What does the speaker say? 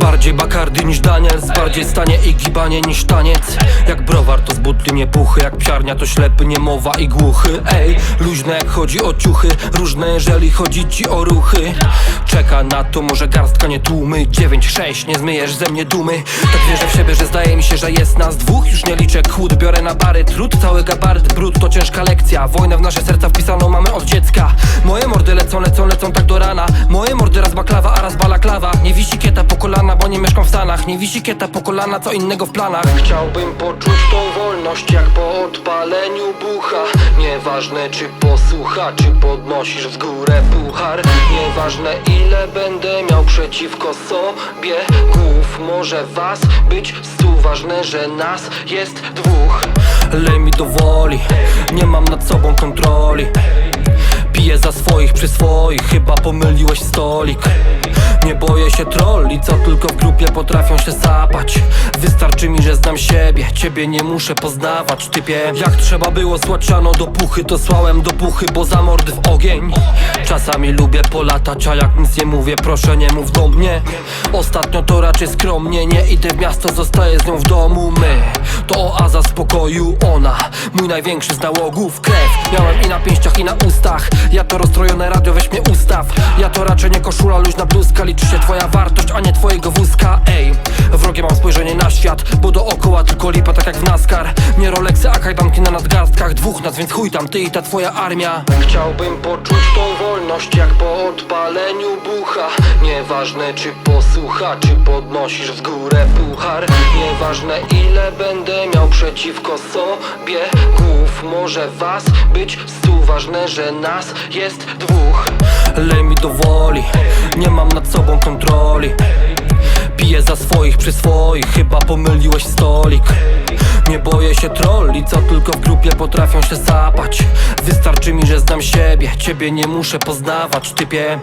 Bardziej bakardy niż Daniels Bardziej stanie i gibanie niż taniec. Jak browar to z butli nie puchy Jak psiarnia to ślepy, niemowa i głuchy. Ej, luźne jak chodzi o ciuchy Różne jeżeli chodzi ci o ruchy. Czeka na to może garstka nie tłumy. 9-6, nie zmyjesz ze mnie dumy. Tak wierzę w siebie, że zdaje mi się, że jest nas dwóch. Już nie liczę kłód, biorę na bary. Trud Cały gabaryt, brud to ciężka lekcja. Wojnę w nasze serca wpisaną mamy od dziecka. Moje mordy lecą, lecą, lecą tak do Moje mordy raz baklawa, a raz balaklawa. Nie wisi kieta po kolana, bo nie mieszkam w Stanach. Nie wisi kieta po kolana, co innego w planach. Chciałbym poczuć tą wolność jak po odpaleniu bucha. Nieważne czy posłucha, czy podnosisz w górę puchar. Nieważne ile będę miał przeciwko sobie. Głów może was być stu. Ważne, że nas jest dwóch. Lej mi do woli, nie mam nad sobą kontroli. Piję za swoich przy swoich, chyba pomyliłeś stolik. Nie boję się trolli, co tylko w grupie potrafią się sapać. Wystarczy mi, że znam siebie, ciebie nie muszę poznawać Typie, jak trzeba było słać siano do puchy To słałem do puchy, bo za mordy w ogień Czasami lubię polatać, a jak nic nie mówię, proszę nie mów do mnie. Ostatnio to raczej skromnie, nie idę w miasto, zostaję z nią w domu. My, to oaza spokoju, ona Mój największy z nałogów, krew. Miałem i na pięściach i na ustach. Ja to rozstrojone radio, weź mnie ustaw. Ja to raczej nie koszula, luźna bluzka. Liczy się twoja wartość, a nie twojego wózka. Ej, wrogie mam spojrzenie na świat? Bo dookoła tylko lipa, tak jak w NASCAR. Nie Rolexy, a kajdanki na nadgarstkach Dwóch nas, więc chuj tam, ty i ta twoja armia. Chciałbym poczuć tą wolność jak po odpaleniu bucha. Nieważne czy posłucha, czy podnosisz w górę puchar. Nieważne ile będę miał przeciwko sobie Głów. Może was być stu Ważne, że nas jest dwóch. Lej mi do woli, nie mam nad sobą kontroli Piję za swoich przy swoich, chyba pomyliłeś stolik. Nie boję się trolli, co tylko w grupie potrafią się sapać. Wystarczy mi, że znam siebie, ciebie nie muszę poznawać, typie